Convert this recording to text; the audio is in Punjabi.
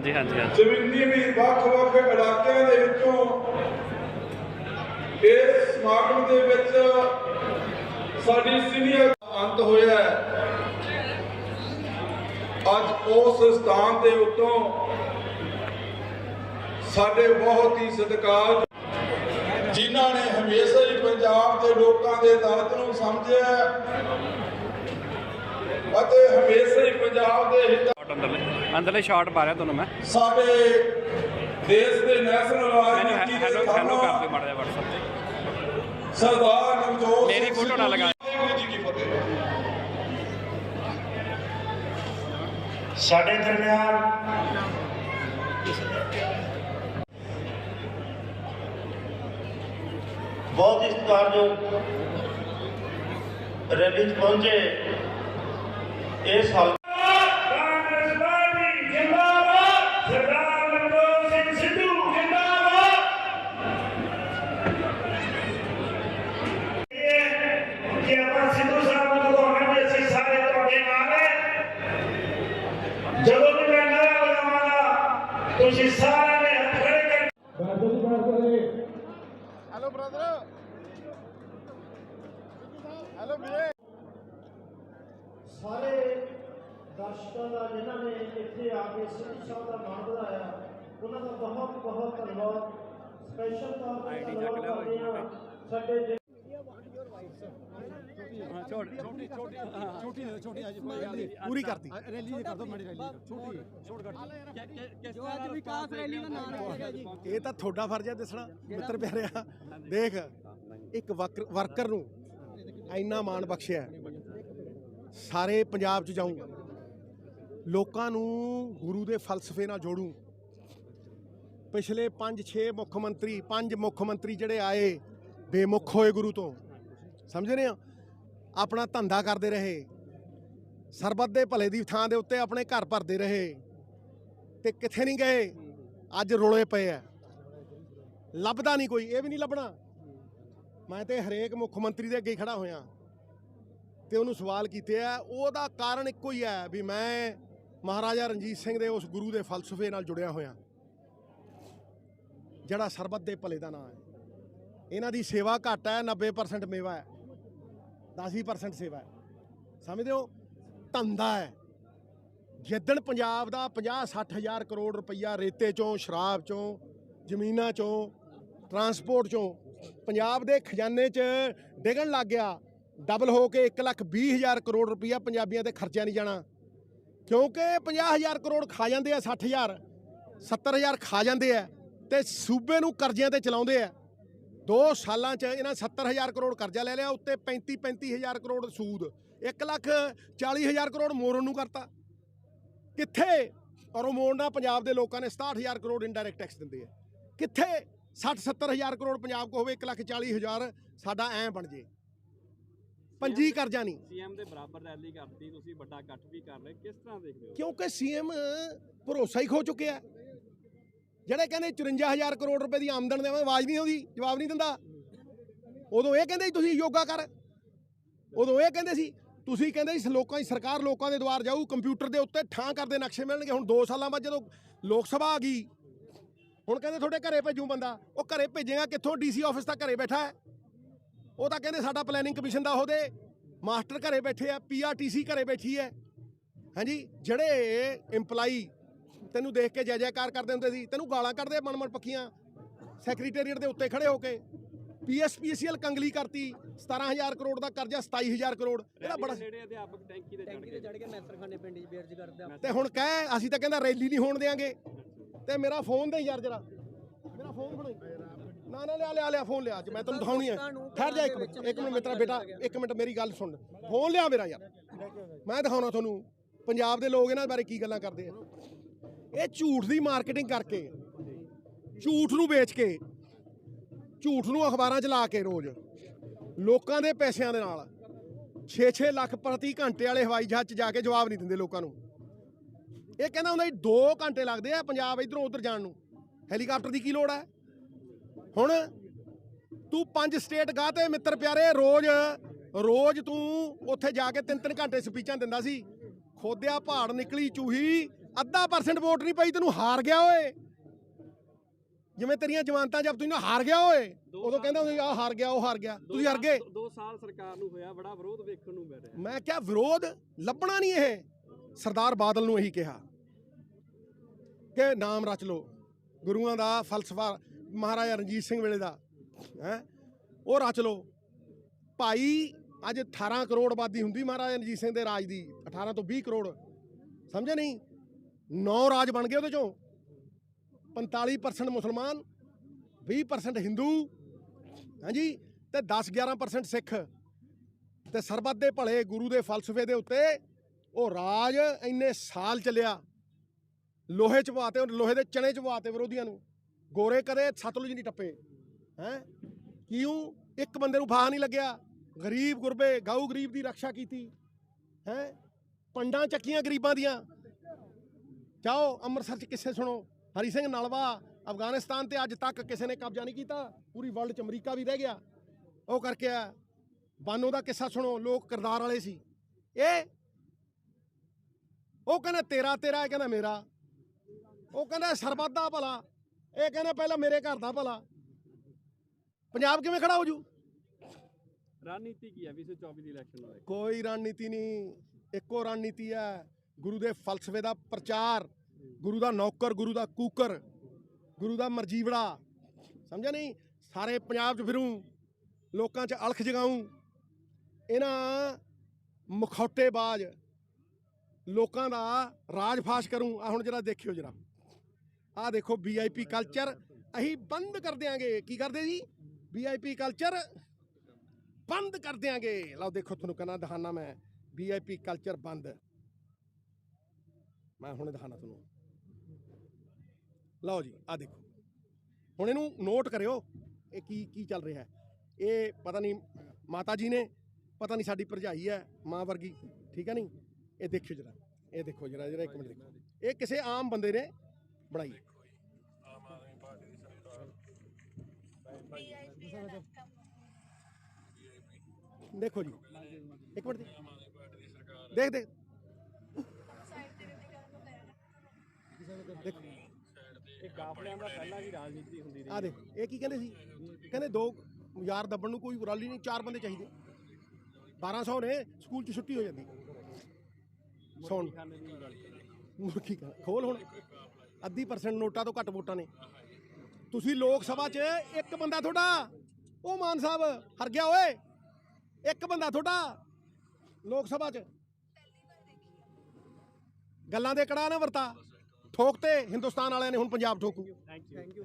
ਹਾਂਜੀ ਹਾਂਜੀ ਹਾਂਜੀ। ਜ਼ਮੀਨੀ ਵੀ ਵੱਖ-ਵੱਖ ਇਲਾਕਿਆਂ ਦੇ ਵਿੱਚੋਂ ਇਸ ਸਮਾਗਮ ਦੇ ਵਿੱਚ ਸਾਡੀ ਸੀਨੀਅਰ ਅੰਤ ਹੋਇਆ ਅੱਜ ਉਸ ਸਥਾਨ ਦੇ ਉੱਤੋਂ ਸਾਡੇ ਬਹੁਤ ਹੀ ਸਤਿਕਾਰ ਜਿਨ੍ਹਾਂ ਨੇ ਹਮੇਸ਼ਾ ਹੀ ਪੰਜਾਬ ਦੇ ਲੋਕਾਂ ਦੇ ਦਰਦ ਨੂੰ ਸਮਝਿਆ ਅਤੇ ਹਮੇਸ਼ਾ ਹੀ ਪੰਜਾਬ ਦੇ ਹਿੱਤਾਂ ਅੰਦਰਲੇ ਅੰਦਰਲੇ ਸ਼ਾਟ ਪਾ ਰਿਹਾ ਤੁਹਾਨੂੰ ਮੈਂ। ਸਾਡੇ ਦੇਸ਼ ਦੇ ਨੈਸ਼ਨਲ ਰਾਜਨੀਤੀ ਦੇ ਹੈਲੋ ਹੈਲੋ ਕਰ ਦਿਓ ਮਾੜਾ ਜਿਹਾ WhatsApp ਤੇ। ਸਰਦਾਰ ਨਵਜੋਤ ਮੇਰੀ ਫੋਟੋ ਨਾ ਫਤਿਹ। ਸਾਡੇ ਦਰਮਿਆਨ ਬਹੁਤ ਹੀ ਸਤਿਕਾਰਯੋਗ ਰੈਲੀ 'ਚ ਪਹੁੰਚੇ ਇਸ ਹਲ ਕਾਂਗਰਸ ਪਾਰਟੀ ਜਿੰਦਾਬਾਦ ਸਰਦਾਰ ਨਵਜੋਤ ਸਿੰਘ ਸਿੱਧੂ ਜਿੰਦਾਬਾਦ ਇਹ ਕਿ ਆਪਾਂ ਸਿੱਧੂ ਸਾਹਿਬ ਨੂੰ ਦਿਖਾਉਣਾ ਵੀ ਅਸੀਂ ਸਾਰੇ ਤੁਹਾਡੇ ਨਾਲ ਹੈ ਜਦੋਂ ਵੀ ਮੈਂ ਨਾਰਾ ਲਗਾਵਾਂਗਾ ਤੁਸੀਂ ਸਾਰਿਆਂ ਨੇ ਹੱਥ ਖੜੇ ਕਰ ਸਾਰੇ ਦਰਸ਼ਕਾਂ ਦਾ ਜਿਨ੍ਹਾਂ ਨੇ ਇੱਥੇ ਆ ਕੇ ਸਿੱਧੂ ਸਾਹਿਬ ਦਾ ਮਾਣ ਵਧਾਇਆ ਉਹਨਾਂ ਦਾ ਬਹੁਤ ਬਹੁਤ ਧੰਨਵਾਦ। ਸਪੈਸ਼ਲ ਤੌਰ ਤੇ ਧੰਨਵਾਦ ਕਰਦੇ ਹਾਂ ਸਾਡੇ ਜਿ- ਪੂਰੀ ਕਰਤੀ। ਰੈਲੀ ਦੇ ਕਰ ਦੋ ਮਾੜੀ ਰੈਲੀ ਛੋਟੀ ਛੋਟ। ਕਰ ਜੋ ਅੱਜ ਵਿਕਾਸ ਰੈਲੀ ਦਾ ਨਾਮ ਰੱਖਿਆ ਜੀ। ਇਹ ਤਾਂ ਤੁਹਾਡਾ ਫਰਜ਼ ਹੈ ਦੱਸਣਾ ਮਿੱਤਰ ਪਿਆਰਿਆ। ਦੇਖ ਇੱਕ ਵਰਕਰ ਨੂੰ ਇੰਨਾ ਮਾਣ ਬਖਸ਼ਿਆ ਸਾਰੇ ਪੰਜਾਬ 'ਚ ਜਾਊਂ ਲੋਕਾਂ ਨੂੰ ਗੁਰੂ ਦੇ ਫਲਸਫੇ ਨਾਲ ਜੋੜੂ। ਪਿਛਲੇ 5-6 ਮੁੱਖ ਮੰਤਰੀ, ਪੰਜ ਮੁੱਖ ਮੰਤਰੀ ਜਿਹੜੇ ਆਏ, ਬੇਮੁਖ ਹੋਏ ਗੁਰੂ ਤੋਂ। ਸਮਝ ਰਹੇ ਹੋ? ਆਪਣਾ ਧੰਦਾ ਕਰਦੇ ਰਹੇ। ਸਰਬੱਤ ਦੇ ਭਲੇ ਦੀ ਥਾਂ ਦੇ ਉੱਤੇ ਆਪਣੇ ਘਰ ਭਰਦੇ ਰਹੇ। ਤੇ ਕਿੱਥੇ ਨਹੀਂ ਗਏ? ਅੱਜ ਰੋਲੇ ਪਏ ਆ ਲੱਭਦਾ ਨਹੀਂ ਕੋਈ, ਇਹ ਵੀ ਨਹੀਂ ਲੱਭਣਾ। ਮੈਂ ਤੇ ਹਰੇਕ ਮੁੱਖ ਮੰਤਰੀ ਦੇ ਅੱਗੇ ਹੀ ਖੜਾ ਹੋਇਆ। ਤੇ ਉਹਨੂੰ ਸਵਾਲ ਕੀਤੇ ਆ। ਉਹਦਾ ਕਾਰਨ ਇੱਕੋ ਹੀ ਹੈ ਵੀ ਮੈਂ ਮਹਾਰਾਜਾ ਰਣਜੀਤ ਸਿੰਘ ਦੇ ਉਸ ਗੁਰੂ ਦੇ ਫਲਸਫੇ ਨਾਲ ਜੁੜਿਆ ਹੋਇਆ। ਜਿਹੜਾ ਸਰਬੱਤ ਦੇ ਭਲੇ ਦਾ ਨਾਮ ਹੈ। ਇਹਨਾਂ ਦੀ ਸੇਵਾ ਘੱਟ ਹੈ 90% ਮੇਵਾ ਹੈ। 10% ਸੇਵਾ ਹੈ। ਸਮਝਦੇ ਹੋ? ਧੰਦਾ ਹੈ। ਜਿੱਦਣ ਪੰਜਾਬ ਦਾ 50 60 ਹਜ਼ਾਰ ਕਰੋੜ ਰੁਪਈਆ ਰੇਤੇ ਚੋਂ, ਸ਼ਰਾਬ ਚੋਂ, ਜ਼ਮੀਨਾਂ ਚੋਂ, ਟਰਾਂਸਪੋਰਟ ਚੋਂ ਪੰਜਾਬ ਦੇ ਖਜ਼ਾਨੇ 'ਚ ਡਿੱਗਣ ਲੱਗ ਗਿਆ ਡਬਲ ਹੋ ਕੇ 1 ਲੱਖ 20 ਹਜ਼ਾਰ ਕਰੋੜ ਰੁਪਈਆ ਪੰਜਾਬੀਆਂ ਤੇ ਖਰਚਿਆ ਨਹੀਂ ਜਾਣਾ। ਕਿਉਂਕਿ 50 ਹਜ਼ਾਰ ਕਰੋੜ ਖਾ ਜਾਂਦੇ ਆ 60 ਹਜ਼ਾਰ 70 ਹਜ਼ਾਰ ਖਾ ਜਾਂਦੇ ਆ ਤੇ ਸੂਬੇ ਨੂੰ ਕਰਜ਼ਿਆਂ ਤੇ ਚਲਾਉਂਦੇ ਆ। ਦੋ ਸਾਲਾਂ 'ਚ ਇਹਨਾਂ 70 ਹਜ਼ਾਰ ਕਰੋੜ ਕਰਜ਼ਾ ਲੈ ਲਿਆ, ਉੱਤੇ 35 35 ਹਜ਼ਾਰ ਕਰੋੜ ਸੂਦ 1 ਲੱਖ 40 ਹਜ਼ਾਰ ਕਰੋੜ ਮੋਰਨ ਨੂੰ ਕਰਤਾ। ਕਿੱਥੇ? ਔਰ ਉਹ ਮੋੜਨਾ ਪੰਜਾਬ ਦੇ ਲੋਕਾਂ ਨੇ 67 ਹਜ਼ਾਰ ਕਰੋੜ ਇਨਡਾਇਰੈਕਟ ਟੈਕਸ ਦਿੰਦੇ ਆ। ਕਿੱਥੇ? 60 70 ਹਜ਼ਾਰ ਕਰੋੜ ਪੰਜਾਬ ਕੋ ਹੋਵੇ 1 ਲੱਖ 40 ਹਜ਼ਾਰ ਸਾਡਾ ਐ ਬਣ ਜੇ। ਪੰਜੀ ਕਰਜ਼ਾ ਨਹੀਂ ਸੀਐਮ ਦੇ ਬਰਾਬਰ ਰੈਲੀ ਕਰਤੀ ਤੁਸੀਂ ਵੱਡਾ ਇਕੱਠ ਵੀ ਕਰ ਰਹੇ ਕਿਸ ਤਰ੍ਹਾਂ ਦੇਖਦੇ ਹੋ? ਕਿਉਂਕਿ ਸੀਐਮ ਭਰੋਸਾ ਹੀ ਖੋ ਚੁੱਕਿਆ। ਜਿਹੜੇ ਕਹਿੰਦੇ 54000 ਕਰੋੜ ਰੁਪਏ ਦੀ ਆਮਦਨ ਦੇਵਾਂ ਆਵਾਜ਼ ਨਹੀਂ ਆਉਂਦੀ ਜਵਾਬ ਨਹੀਂ ਦਿੰਦਾ। ਉਦੋਂ ਇਹ ਕਹਿੰਦੇ ਤੁਸੀਂ ਯੋਗਾ ਕਰ। ਉਦੋਂ ਇਹ ਕਹਿੰਦੇ ਸੀ ਤੁਸੀਂ ਕਹਿੰਦੇ ਸੀ ਲੋਕਾਂ ਦੀ ਸਰਕਾਰ ਲੋਕਾਂ ਦੇ ਦੁਆਰ ਜਾਊ ਕੰਪਿਊਟਰ ਦੇ ਉੱਤੇ ਠਾਂ ਕਰਦੇ ਨਕਸ਼ੇ ਮਿਲਣਗੇ। ਹੁਣ 2 ਸਾਲਾਂ ਬਾਅਦ ਜਦੋਂ ਲੋਕ ਸਭਾ ਆ ਗਈ ਹੁਣ ਕਹਿੰਦੇ ਤੁਹਾਡੇ ਘਰੇ ਭੇਜੂ ਬੰਦਾ ਉਹ ਘਰੇ ਭੇਜੇਗਾ ਕਿੱਥੋਂ ਡੀਸੀ ਆਫਿਸ ਤਾਂ ਘਰੇ ਬੈਠਾ ਹੈ। ਉਹ ਤਾਂ ਕਹਿੰਦੇ ਸਾਡਾ ਪਲੈਨਿੰਗ ਕਮਿਸ਼ਨ ਦਾ ਉਹਦੇ ਮਾਸਟਰ ਘਰੇ ਬੈਠੇ ਆ ਪੀਆਰਟੀਸੀ ਘਰੇ ਬੈਠੀ ਹੈ। ਹਾਂਜੀ ਜਿਹੜੇ EMPLOYE ਤੈਨੂੰ ਦੇਖ ਕੇ ਜੈ ਜੈਕਾਰ ਕਰਦੇ ਹੁੰਦੇ ਸੀ ਤੈਨੂੰ ਗਾਲਾਂ ਕੱਢਦੇ ਮਨ ਮਨ ਪੱਕੀਆਂ। ਸੈਕਟਰੀਏਟ ਦੇ ਉੱਤੇ ਖੜੇ ਹੋ ਕੇ ਪੀਐਸਪੀਸੀਐਲ ਕੰਗਲੀ ਕਰਤੀ 17000 ਕਰੋੜ ਦਾ ਕਰਜ਼ਾ 27000 ਕਰੋੜ। ਇਹਦਾ ਬੜਾ ਨੇੜੇ ਅਧਿਆਪਕ ਟੈਂਕੀ ਤੇ ਚੜ ਟੈਂਕੀ ਤੇ ਚੜ ਕੇ ਮੈਸਰਖਾਨੇ ਪਿੰਡ 'ਚ ਬੇਰਜ ਕਰਦੇ ਆ। ਤੇ ਹੁਣ ਕਹਿ ਅਸੀਂ ਤਾਂ ਕਹਿੰਦਾ ਰੈਲੀ ਨਹੀਂ ਹੋਣ ਦੇਾਂਗੇ ਤੇ ਮੇਰਾ ਫੋਨ ਦੇ ਯਾਰ ਜਰਾ। ਮੇਰਾ ਫੋਨ ਫੜੋ ਨਾ ਨਾ ਲਿਆ ਲਿਆ ਲਿਆ ਫੋਨ ਲਿਆ। ਅੱਜ ਮੈਂ ਤੈਨੂੰ ਦਿਖਾਉਣੀ ਹੈ ਠਹਿਰ ਜਾ ਇੱਕ ਮਿੰਟ ਇੱਕ ਮਿੰਟ ਮੇਰਾ ਬੇਟਾ ਇੱਕ ਮਿੰਟ ਮੇਰੀ ਗੱਲ ਸੁਣ। ਫੋਨ ਲਿਆ ਮੇਰਾ ਯਾਰ। ਮੈਂ ਦਿਖਾਉਣਾ ਤੁਹਾਨੂੰ। ਪੰਜਾਬ ਦੇ ਲੋਕ ਇਹਨਾਂ ਬਾਰੇ ਕੀ ਗੱਲਾਂ ਕਰਦੇ ਆ। ਇਹ ਝੂਠ ਦੀ ਮਾਰਕੀਟਿੰਗ ਕਰਕੇ ਝੂਠ ਨੂੰ ਵੇਚ ਕੇ ਝੂਠ ਨੂੰ ਅਖਬਾਰਾਂ 'ਚ ਲਾ ਕੇ ਰੋਜ਼ ਲੋਕਾਂ ਦੇ ਪੈਸਿਆਂ ਦੇ ਨਾਲ 6-6 ਲੱਖ ਪ੍ਰਤੀ ਘੰਟੇ ਵਾਲੇ ਹਵਾਈ ਜਹਾਜ਼ 'ਚ ਜਾ ਕੇ ਜਵਾਬ ਨਹੀਂ ਦਿੰਦੇ ਲੋਕਾਂ ਨੂੰ। ਇਹ ਕਹਿੰਦਾ ਹੁੰਦਾ 2 ਘੰਟੇ ਲੱਗਦੇ ਆ ਪੰਜਾਬ ਇਧਰੋਂ ਉਧਰ ਜਾਣ ਨੂੰ। ਹੈਲੀਕਾਪਟਰ ਦੀ ਕੀ ਲੋੜ ਹੈ ਹੁਣ ਤੂੰ ਪੰਜ ਸਟੇਟ ਗਾਹ ਤੇ ਮਿੱਤਰ ਪਿਆਰੇ ਰੋਜ਼ ਰੋਜ਼ ਤੂੰ ਉੱਥੇ ਜਾ ਕੇ ਤਿੰਨ ਤਿੰਨ ਘੰਟੇ ਸਪੀਚਾਂ ਦਿੰਦਾ ਸੀ। ਖੋਦਿਆ ਪਹਾੜ ਨਿਕਲੀ ਚੂਹੀ ਅੱਧਾ ਪਰਸੈਂਟ ਵੋਟ ਨਹੀਂ ਪਈ ਤੈਨੂੰ ਹਾਰ ਗਿਆ ਓਏ। ਜਿਵੇਂ ਤੇਰੀਆਂ ਜਮਾਨਤਾਂ ਜਬ ਤੂੰ ਨਾ ਹਾਰ ਗਿਆ ਓਏ ਉਦੋਂ ਕਹਿੰਦੇ ਹੁੰਦੇ ਆ ਹਾਰ ਗਿਆ ਉਹ ਹਾਰ ਗਿਆ। ਤੁਸੀਂ ਹਾਰ ਗਏ। ਦੋ- ਸਾਲ ਸਰਕਾਰ ਨੂੰ ਹੋਇਆ ਬੜਾ ਵਿਰੋਧ ਵੇਖਣ ਨੂੰ ਮਿਲ ਰਿਹਾ। ਮੈਂ ਕਿਹਾ ਵਿਰੋਧ ਲੱਭਣਾ ਨਹੀਂ ਇਹ। ਸਰਦਾਰ ਬਾਦਲ ਨੂੰ ਇਹੀ ਕਿਹਾ ਕਿ ਨਾਮ ਰਚ ਲਓ। ਗੁਰੂਆਂ ਦਾ ਫਲਸਫਾ ਮਹਾਰਾਜਾ ਰਣਜੀਤ ਸਿੰਘ ਵੇਲੇ ਦਾ, ਹੈ? ਉਹ ਰਚ ਲਓ। ਭਾਈ, ਅੱਜ 18 ਕਰੋੜ ਆਬਾਦੀ ਹੁੰਦੀ ਮਹਾਰਾਜਾ ਰਣਜੀਤ ਸਿੰਘ ਦੇ ਰਾਜ ਦੀ 18 ਤੋਂ 20 ਕਰੋੜ। ਸਮਝਿਆ ਨਹੀਂ? ਨੌ ਰਾਜ ਬਣ ਗਏ ਉਹਦੇ ਚੋਂ। 45% ਮੁਸਲਮਾਨ 20% ਹਿੰਦੂ ਹਾਂਜੀ ਤੇ 10-11% ਸਿੱਖ। ਤੇ ਸਰਬੱਤ ਦੇ ਭਲੇ ਗੁਰੂ ਦੇ ਫਲਸਫੇ ਦੇ ਉੱਤੇ ਉਹ ਰਾਜ ਇੰਨੇ ਸਾਲ ਚੱਲਿਆ। ਲੋਹੇ ਚ ਪਵਾਤੇ ਉਹ ਲੋਹੇ ਦੇ ਚਣੇ ਚ ਪਵਾਤੇ ਵਿਰੋਧੀਆਂ ਨੂੰ। ਗੋਰੇ ਕਦੇ ਸਤਲੁਜ ਨਹੀਂ ਟੱਪੇ, ਹੈ? ਕਿਉਂ? ਇੱਕ ਬੰਦੇ ਨੂੰ ਫਾਹ ਨਹੀਂ ਲੱਗਿਆ। ਗਰੀਬ ਗੁਰਬੇ ਗਾਉ ਗਰੀਬ ਦੀ ਰੱਖਿਆ ਕੀਤੀ, ਹੈ? ਪੰਡਾਂ ਚੱਕੀਆਂ ਗਰੀਬਾਂ ਦੀਆਂ। ਜਾਓ, ਅੰਮ੍ਰਿਤਸਰ ਚ ਕਿੱਸੇ ਸੁਣੋ। ਹਰੀ ਸਿੰਘ ਨਲਵਾ, ਅਫਗਾਨਿਸਤਾਨ ਤੇ ਅੱਜ ਤੱਕ ਕਿਸੇ ਨੇ ਕਬਜ਼ਾ ਨਹੀਂ ਕੀਤਾ। ਪੂਰੀ ਵਰਲਡ ਚ ਅਮਰੀਕਾ ਵੀ ਰਹਿ ਗਿਆ। ਉਹ ਕਰਕੇ ਆ, ਬਾਨੋ ਦਾ ਕਿੱਸਾ ਸੁਣੋ, ਲੋਕ ਕਿਰਦਾਰ ਵਾਲੇ ਸੀ। ਇਹ, ਉਹ ਕਹਿੰਦਾ ਤੇਰਾ ਤੇਰਾ, ਇਹ ਕਹਿੰਦਾ ਮੇਰਾ। ਉਹ ਕਹਿੰਦਾ ਸਰਬੱਤ ਦਾ ਭਲਾ। ਇਹ ਕਹਿੰਦਾ ਪਹਿਲਾਂ ਮੇਰੇ ਘਰ ਦਾ ਭਲਾ। ਪੰਜਾਬ ਕਿਵੇਂ ਖੜਾ ਹੋ ਜੂ ਰਣਨੀਤੀ ਕੀ ਹੈ 2024 ਦੀ ਇਲੈਕਸ਼ਨ ਕੇ ਕੋਈ ਰਣਨੀਤੀ ਨਹੀਂ। ਇੱਕੋ ਰਣਨੀਤੀ ਹੈ ਗੁਰੂ ਦੇ ਫਲਸਫੇ ਦਾ ਪ੍ਰਚਾਰ। ਗੁਰੂ ਦਾ ਨੌਕਰ ਗੁਰੂ ਦਾ ਕੂਕਰ ਗੁਰੂ ਦਾ ਮਰਜੀਵੜਾ। ਸਮਝਿਆ ਨਹੀਂ? ਸਾਰੇ ਪੰਜਾਬ 'ਚ ਫਿਰੂ ਲੋਕਾਂ 'ਚ ਅਲਖ ਜਗਾਊਂ। ਇਹਨਾਂ ਮੁਖੌਟੇਬਾਜ਼ ਲੋਕਾਂ ਦਾ ਰਾਜ ਫਾਸ਼ ਕਰੂੰ। ਆ ਹੁਣ ਜਰਾ ਦੇਖਿਓ ਜਰਾ। ਆ ਦੇਖੋ ਵੀਆਈਪੀ ਕਲਚਰ ਅਸੀਂ ਬੰਦ ਕਰ ਦਿਆਂਗੇ। ਕੀ ਕਰਦੇ ਜੀ? ਵੀਆਈਪੀ ਕਲਚਰ ਬੰਦ ਕਰ ਦਿਆਂਗੇ। ਲਓ ਦੇਖੋ ਤੁਹਾਨੂੰ ਕਹਿੰਦਾ ਦਿਖਾਣਾ ਮੈਂ। ਵੀਆਈਪੀ ਕਲਚਰ ਬੰਦ। ਮੈਂ ਹੁਣੇ ਦਿਖਾਣਾ ਤੁਹਾਨੂੰ। ਲਓ ਜੀ ਆ ਦੇਖੋ। ਹੁਣ ਇਹਨੂੰ ਨੋਟ ਕਰਿਓ, ਇਹ ਕੀ ਕੀ ਚੱਲ ਰਿਹਾ ਇਹ ਪਤਾ ਨਹੀਂ ਮਾਤਾ ਜੀ ਨੇ, ਪਤਾ ਨਹੀਂ ਸਾਡੀ ਭਰਜਾਈ ਹੈ, ਮਾਂ ਵਰਗੀ। ਠੀਕ ਹੈ ਨਹੀਂ? ਇਹ ਦੇਖਿਓ ਜਰਾ। ਇਹ ਦੇਖੋ ਜਰਾ ਜਰਾ ਇੱਕ ਮਿੰਟ ਦੇਖੋ। ਇਹ ਕਿਸੇ ਆਮ ਬੰਦੇ ਨੇ ਬਣਾਈ। ਦੇਖੋ ਜੀ ਇੱਕ ਮਿੰਟ ਦੇਖ। ਦੇਖ। ਦੇਖ। ਦੇਖੋ ਇਹ ਕਾਫਲਿਆਂ ਦਾ ਪਹਿਲਾਂ ਵੀ ਰਾਜਨੀਤੀ ਹੁੰਦੀ ਰਹੀ ਆ ਦੇ ਇਹ ਕੀ ਕਹਿੰਦੇ ਸੀ? ਕਹਿੰਦੇ ਦੋ ਯਾਰ ਦੱਬਣ ਨੂੰ ਕੋਈ ਰੈਲੀ ਨਹੀਂ ਚਾਰ ਬੰਦੇ ਚਾਹੀਦੇ। 1200 ਨੇ ਸਕੂਲ 'ਚ ਛੁੱਟੀ ਹੋ ਜਾਂਦੀ। ਸੌਣ ਕਰ ਖੋਲ ਹੁਣ। ਅੱਧੀ ਪਰਸੈਂਟ ਨੋਟਾਂ ਤੋਂ ਘੱਟ ਵੋਟਾਂ ਨੇ। ਤੁਸੀਂ ਲੋਕ ਸਭਾ 'ਚ ਇੱਕ ਬੰਦਾ ਤੁਹਾਡਾ, ਉਹ ਮਾਨ ਸਾਹਿਬ, ਹਰ ਗਿਆ ਓਏ। ਇੱਕ ਬੰਦਾ ਤੁਹਾਡਾ, ਲੋਕ ਸਭਾ 'ਚ। ਗੱਲਾਂ ਦੇ ਕੜਾ ਨਾ ਵਰਤਾ। ਠੋਕ ਤੇ ਹਿੰਦੁਸਤਾਨ ਵਾਲਿਆਂ ਨੇ ਹੁਣ ਪੰਜਾਬ ਠੋਕੂ। Thank you